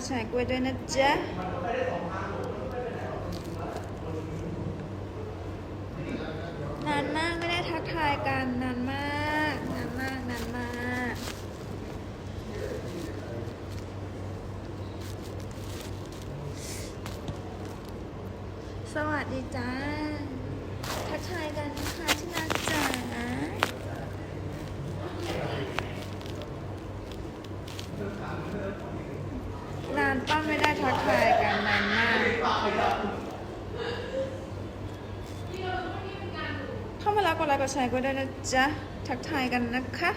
ดแชร์กล้วยด้วยนะจ๊ะ นานมากไม่ได้ทักทายกันนานมาก นานมาก นานมาก สวัสดีจ้า ทักทายกันนะคะที่รักจ๋าานป้าไม่ได้ทักทายกันนานมาก เข้ามาแล้วกดไลค์กดแชร์ก็ได้นะจ๊ะ ทักทายกันนะคะ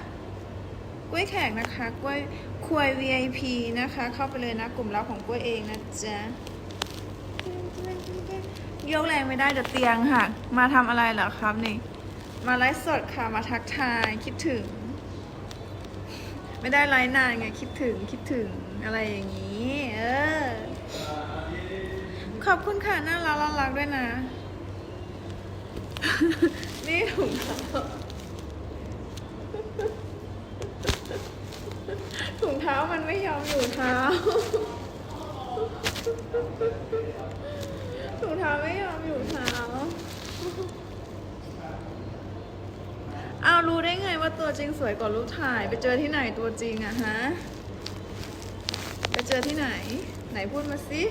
กล้วยแขกนะคะกล้วยควย VIP นะคะ เข้าไปเลยนะ กลุ่มลับของกล้วยเองนะจ๊ะยกแรงไม่ได้เดี๋ยวเตียงค่ะ มาทำอะไรเหรอครับนี่ มาไลฟ์สดค่ะ มาทักทายคิดถึง ไม่ได้ไลฟ์นานไงคิดถึงคิดถึงอะไรอย่างนี้ เออ ขอบคุณค่ะน่ารักน่ารักด้วยนะ นี่ถุงเท้าถุงเท้ามันไม่ยอมอยู่เท้าถุงเท้าไม่ยอมอยู่เท้าเอารู้ได้ไงว่าตัวจริงสวยกว่ารูปถ่าย ไปเจอที่ไหนตัวจริงอะฮะ ไปเจอที่ไหน ไหนพูดมาสิ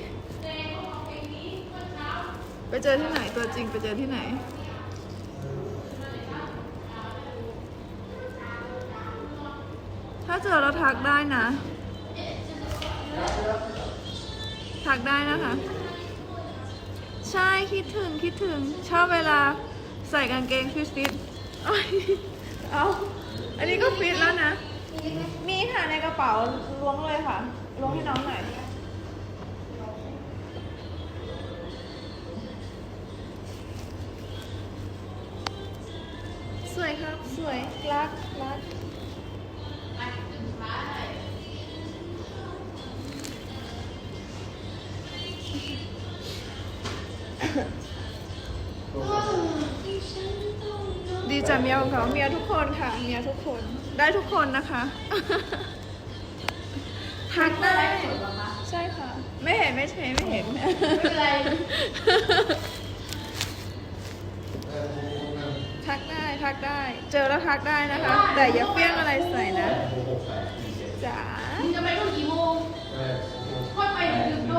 ไปเจอที่ไหนตัวจริงไปเจอที่ไหน ถ้าเจอเราทักได้นะ ทักได้นะคะ ใช่คิดถึงคิดถึงชอบเวลาใส่กางเกงฟิตฟิตๆเอ้ยเอาอันนี้ก็ฟิตแล้วนะ มีค่ะในกระเป๋าล้วงเลยค่ะล้วงให้น้องหน่อยสวยครับ สวย รัก รัก ดีใจเมียของเขาเมียทุกคนค่ะเมียทุกคนได้ทุกคนนะคะทักได้ใช่ค่ะ ไม่เห็นไม่เห็นไม่เห็นไม่เป็นไรทักได้ทักได้ เจอแล้วทักได้นะคะ แต่อย่าเปี้ยงอะไรใส่นะจ๋ามึงจะไปนู่นกี่โมงค่อยไปดึกๆโด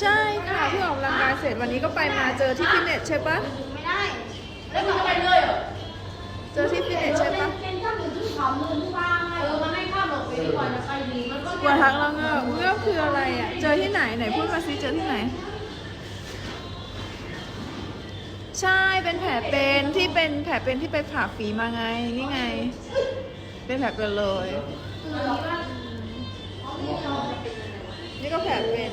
ใช่ค่ะเพิ่งออกกำลังกายเสร็จวันนี้ก็ไปมาเจอที่ฟิตเนสใช่ปะไม่ได้ แล้วมึงจะไปเลยเหรอเจ อที่ฟิตเนสใช่ปะเป็นข้ามหนึ่งที่เขาหนึ่งที่บ้านเออมันไม่ข้ามหรอกไปดีกว่าจะไปดีมันก็กว่าทักแล้วเงือกเงือกคืออะไรอะ เจอที่ไหนไหนพูดมาซิเจอที่ไหน ใช่เป็นแผลเป็นที่เป็นแผลเป็นที่ไปผ่าฝีมาไงนี่ไง เป็นแผลเป็นเลย นี่ก็แผลเป็น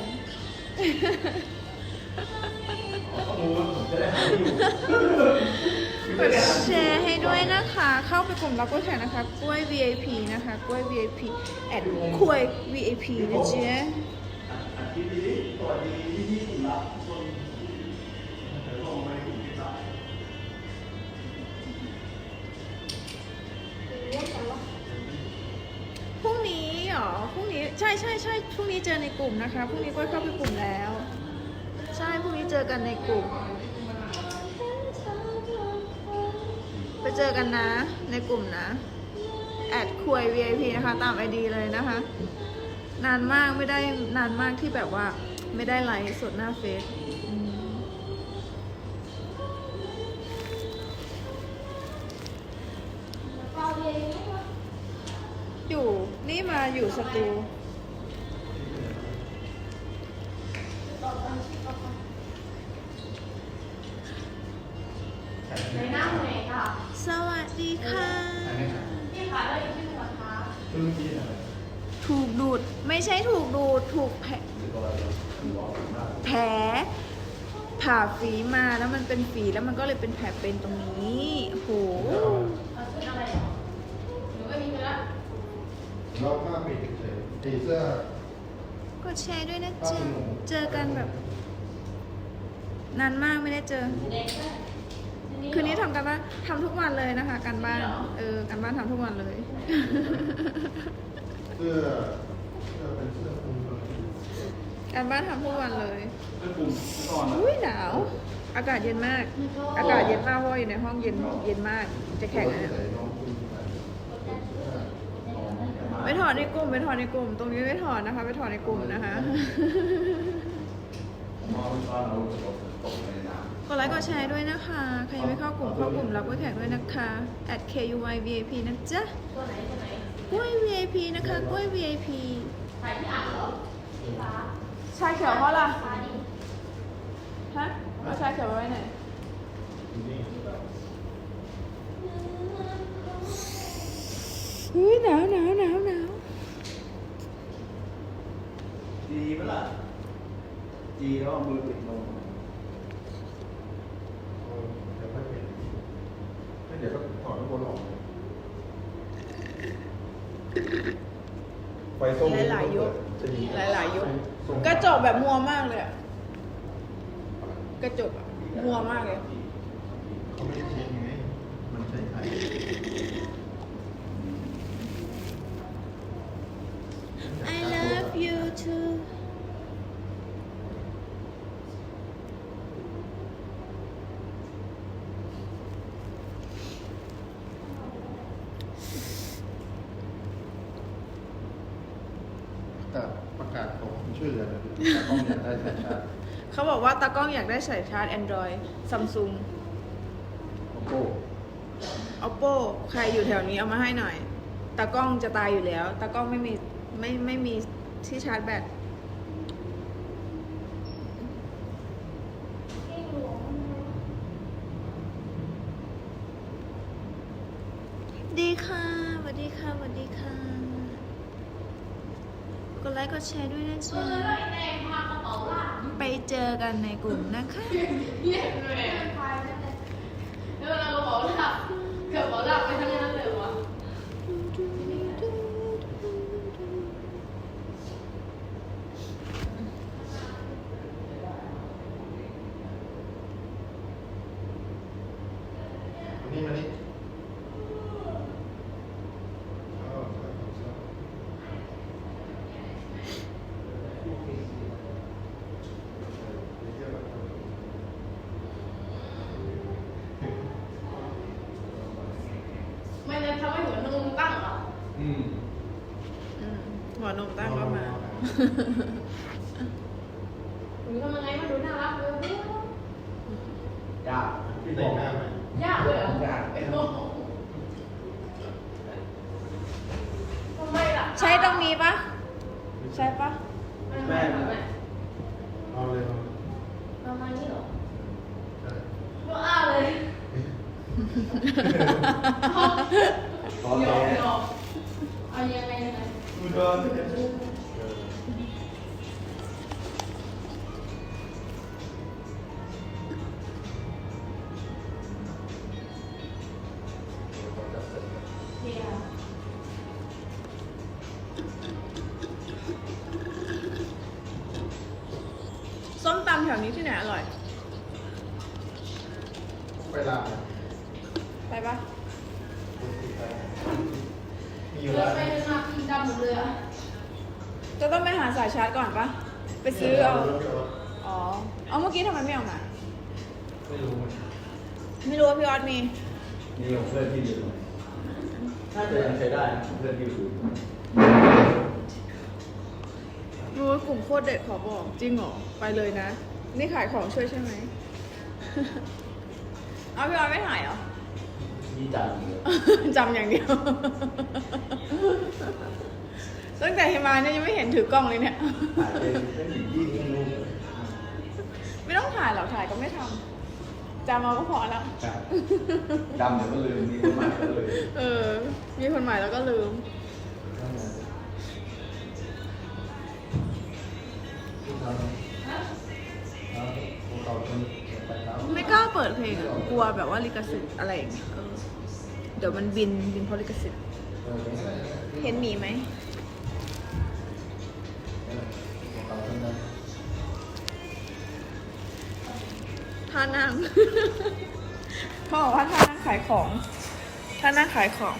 กดแชร์ให้ด้วยนะคะ เข้าไปกลุ่มรับกล้วยแขกนะคะ กล้วย VIP นะคะ กล้วย VIP แอดกล้วย VIP นะเจ๊พรุ่งนี้เหรอ พรุ่งนี้ ใช่ใช่ใช่พรุ่งนี้เจอในกลุ่มนะคะ พรุ่งนี้กล้วยเข้าไปกลุ่มแล้ว ใช่ พรุ่งนี้เจอกันในกลุ่ม เจอกันนะ ในกลุ่มนะ แอดควย VIP นะคะ ตามไอดีเลยนะคะ นานมากไม่ได้นานมากที่แบบว่า ไม่ได้ไลฟ์สดหน้าเฟซอยู่นี่มาอยู่สตู สวัสดีค่ะที่ขายได้อยู่ที่หัวขาถูกดูด ไม่ใช่ถูกดูด ถูกแผลแผลผ่าฝีมาแล้วมันเป็นฝีแล้วมันก็เลยเป็นแผลเป็นตรงนี้โอ้โหเอาชุดอะไรเหรอหนูไม่มีเนื้อเราผ้าปิดเฉยๆสีเสื้อกดแชร์ด้วยนะจ๊ะเจอกันแบบ นานมากไม่ได้เจอ คืนนี้ทำกันบ้านทำทุกวันเลยนะคะการบ้านเออการบ้านทำทุกวันเลย เสื้อเสื้อเป็นเสื้อคลุมเลยการบ้านทำทุกวันเลยไม่ปุ่มไม่นอนอะอุ้ยหนาว อากาศเย็นมาก อากาศเย็นมากเพราะว่าอยู่ในห้องเย็นเย็นมาก จะแข็งนะเนี่ยใส่น้องคุณไปไปถอดในกลุ่มไปถอดในกลุ่ม ตรงนี้ไม่ถอดนะคะ ไปถอดในกลุ่มนะคะผมเอาไปตอนเราจะตกในน้ำ กดไลค์กดแชร์ด้วยนะคะ ใครยังไม่เข้ากลุ่มเข้ากลุ่มรับไว้แขกด้วยนะคะ at kuy vip นะจ๊ะกล้วย vip นะคะกล้วย vip ถ่ายที่อ่างเหรอสีฟ้าชาเขียวเพราะอะไรฮะเอาชาเขียวไว้ไหนอุ้ยหนาวหนาวหนาวหนาวจีปะล่ะจีแล้วเอามือปิดลง เดี๋ยวค่อยเปลี่ยนไม่เดี๋ยวก็ถอดข้างบนออกไฟส้ม หลายๆยุค จะยิง หลายๆยุค ส้ม กระจก แบบมัวมากเลยอะกระจกอะมัวมากเลย เขาไม่ได้เช็คไง มันใช้ไข่ I love you too แต่ประกาศของช่ วยเหลือนะต้องอยากได้สายชาร์จเขาบอกว่าตากล้องอยากได้สายชาร์จ Android Samsung Oppo Oppo ใครอยู่แถวนี้เอามาให้หน่อย ตากล้องจะตายอยู่แล้ว ตากล้องไม่มีไม่ไม่มีที่ชาร์จแบต ดีค่ะสวัสดีค่ะสวัสดีค่ะ ก ดไลค์กดแชร์ด้วยนะจ๊ะอแล้วไอ้แดงพากระเป๋าล่างไปเจอกันในกลุ่มนะคะเยี่ยมเลยพายนั่เลยแล้วเรากระเป๋าล่างกระเป๋าล่าไปทั้งนั้นเลยวะ อันนี้มานี่อ้าวใส่ของเสื้อ ไม่ได้ทำให้หัวนมตั้งเหรออืมอืมหัวนมตั้งก็มาหนูทำยังไงมันดูน่ารักเลยยากพี่แต่งหน้าไหมยากเลยเหรอยากโอ้โหทำไมล่ะใช้ตรงนี้ปะใช่ปะแม่แม่เอาเลยเอาเลยประมาณนี้เหรอ ใช่ ก็อ้าเลย ขอหยต่ออกหยอกเอายังไงยังไงดูโดนเออเฮียส้มตำแถวนี้ที่ไหนอร่อย ชาร์จก่อนปะไปซื้อเอาอ๋อเอาเมื่อกี้ทำไมไม่เอามาไม่รู้มันไม่รู้ว่าพี่ออสมีนี่ของเพื่อนที่อยู่น่าจะยังใช้ได้นะเพื่อนที่อยู่รู้ว่ากลุ่มโคตรเด็ดขอบอกจริงเหรอไปเลยนะ นี่ขายของช่วยใช่ไหมเอาพี่ออสไม่ถ่ายเหรอนี่จังเลยจำอย่างเดียว ตั้งแต่เฮมาเนี่ยยังไม่เห็นถือกล้องเลยเนี่ย ถ่ายเป็นเป็นสิ่งที่ไม่รู้เลยไม่ต้องถ่ายหรอกถ่ายก็ไม่ทำจำเอาก็พอแล้วครับจำเดี๋ยวก็ลืมมีคนใหม่ก็เลยเออ มีคนใหม่แล้วก็ลืม ไม่กล้าเปิดเพลงอะกลัวแบบว่าลิขสิทธิ์อะไรอย่างเงี้ยเออเดี๋ยวมันบินบินเพราะลิขสิทธิ์เห็นหมีไหม ท่านั่ง เขาบอกว่าท่านั่งขายของท่านั่งขายของ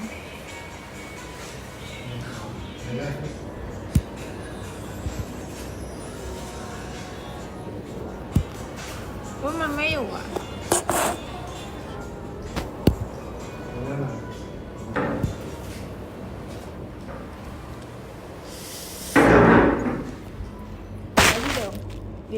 ว่ามันไม่อยู่อะ ว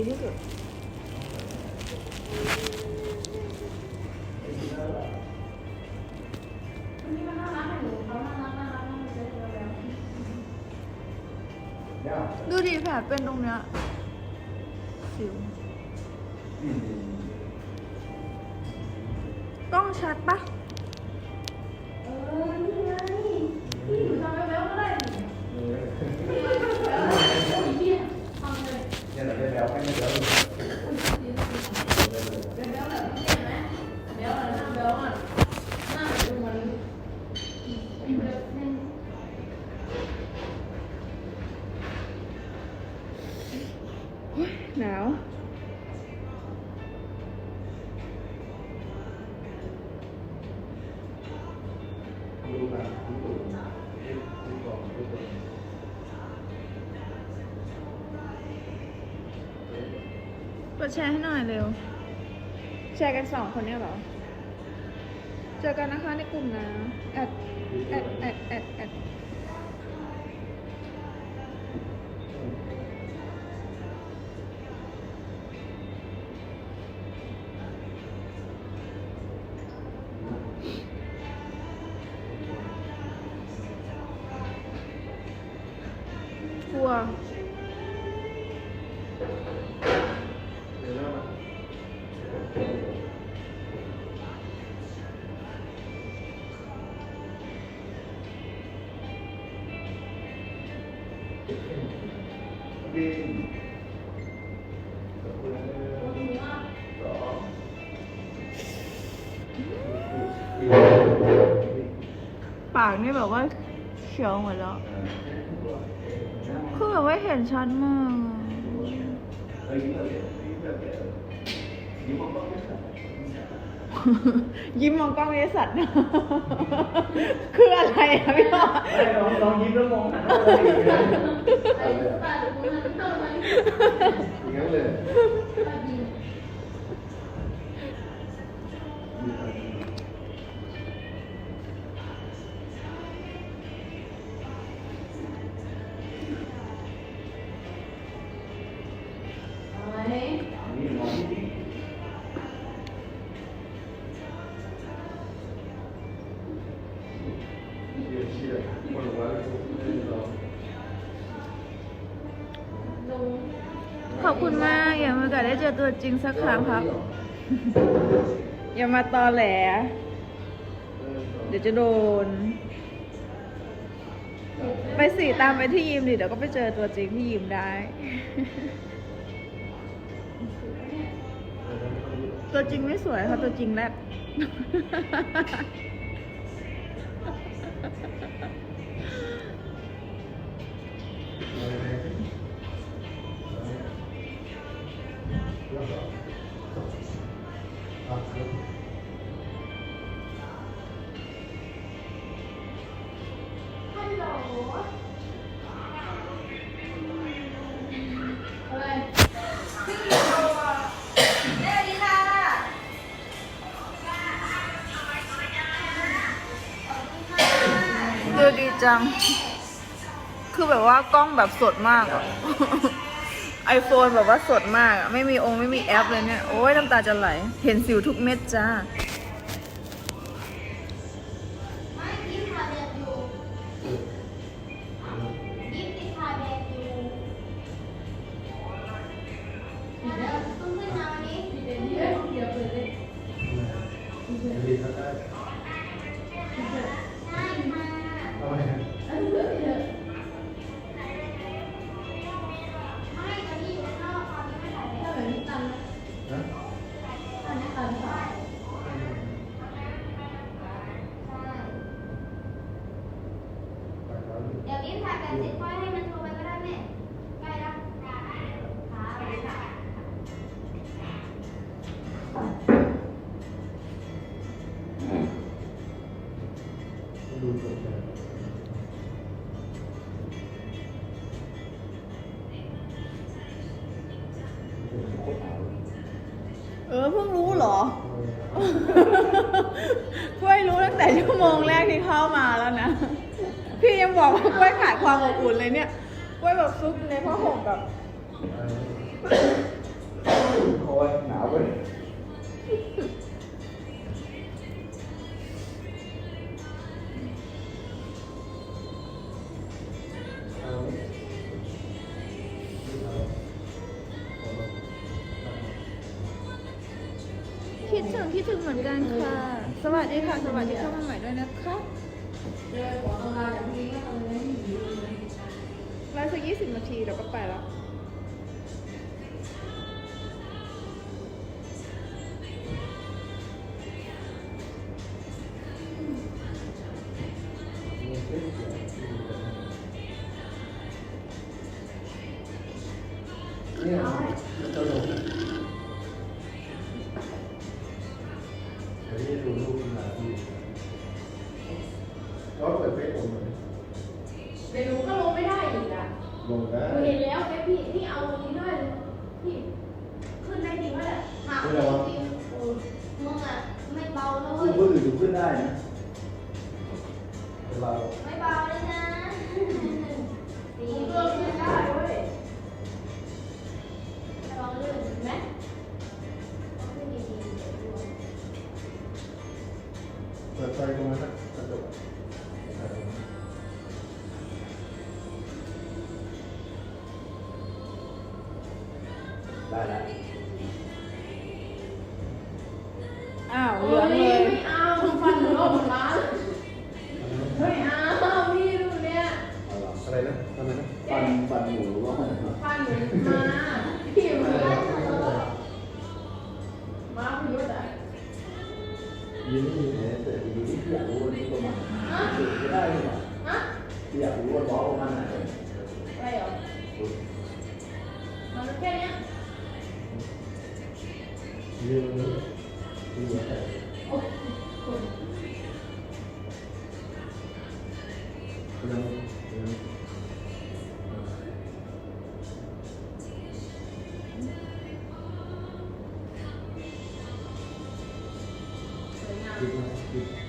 ยากดูดิแผลเป็นตรงเนี้ยสิวอืมกล้องชัดปะ หนาวดูมาดูตูดดูกล่องดูตูดกดแชร์ให้หน่อยเร็ว แชร์กันสองคนเนี่ยเหรอ เจอกันนะคะในกลุ่มนะ แอด แอด แอด แอดแอด งปากนี่แบบว่าเขียวหมดแล้ว ชัดมากอะเฮ้ยยิ้มแบบเดียวยิ้มแบบเดียวยิ้มมองกล้องไม่ใช่ยิ้มมองกล้องไอ้สัตว์คืออะไรอะพี่พ่อไม่ลองลองยิ้มแล้วมองหันหน้าไปอีกนะไอ้ตาดูมันเท่าไหร่อย่างนั้นเลย เชื่อเชื่อคนหัวเราเราลงขอบคุณมาก อย่ามาโอกาสได้เจอตัวจริงสักครั้งครับ อย่ามาตอแหล เดี๋ยวจะโดน ไปสิตามไปที่ยิมดิ เดี๋ยวก็ไปเจอตัวจริงที่ยิมได้ ตัวจริงไม่สวยค่ะ ตัวจริงแรด ฮัลโหลอะไรดูดีจัง คือแบบว่ากล้องแบบสดมากอะ ไอโฟนแบบว่าสดมากอะไม่มีองค์ไม่มีแอปเลยเนี่ย โอ้ยน้ำตาจะไหล เห็นสิวทุกเม็ดจ้า ดูจบไเออเพิ่งรู้เหรอ กล้วยรู้ตั้งแต่ชั่วโมงแรกที่เข้ามาแล้วนะ พี่ยังบอกว่ากล้วยขาดความอบอุ่นเลยเนี่ย กล้วยแบบซุกในผ้าห่มแบบ คอยหนาวเลย คิดถึงคิดถึงเหมือนกันค่ะ สวัสดีค่ะ สวัสดีเข้ามาใหม่ด้วยนะคะเดินขอทำงานจากพี่ก็ทำเลยไม่ดีเลยไลฟ์สักยี่สิบนาทีเดี๋ยวก็ไปแล้ว ลงได้หนูเห็นแล้วแม่พี่พี่เอาตรงนี้ด้วยพี่ขึ้นได้จริงไหมล่ะถามจริงๆเออมึงอะไม่เบาเลคือยคนอื่นดูขึ้นได้นะเวลา ไม่เบาเลยนะ ดีหนูเลือกขึ้นได้าม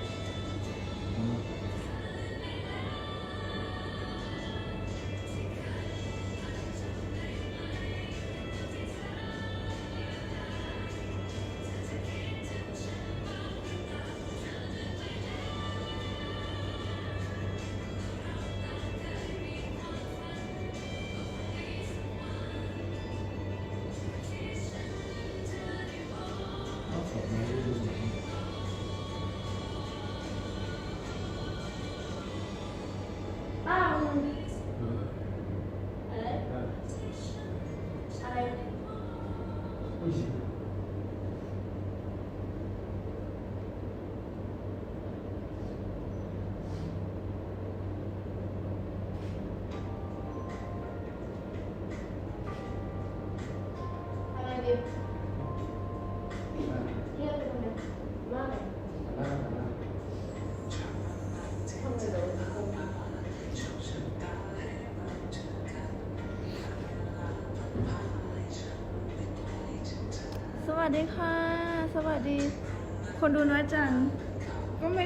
สวัสดีค่ะ สวัสดี คนดูน้อยจัง ก็ไม่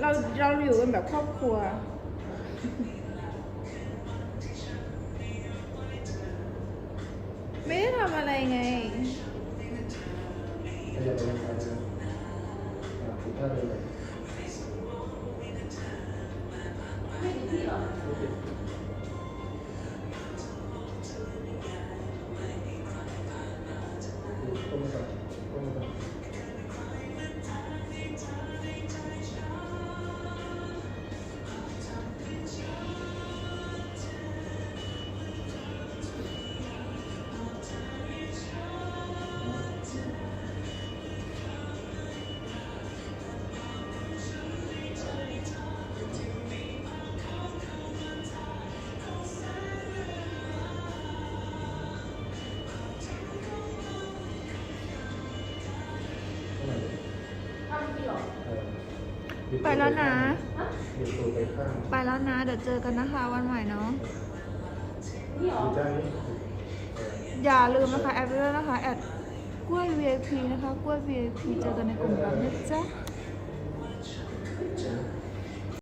เราเราอยู่กันแบบครอบครัว ไม่ได้ทำอะไรไง ขยับไปทางซ้ายนะคิดท่าเดินไนะฮะบิดตัวไปข้างไปแล้วนะ เดี๋ยวเจอกันนะคะวันใหม่เนาะนี่เหรอบิดด้านนี้อย่าลืมนะคะแอดไว้ด้วยนะคะแอดกล้วย VIP นะคะ กล้วย VIP เจอกันในกลุ่มลับนะจ๊ะ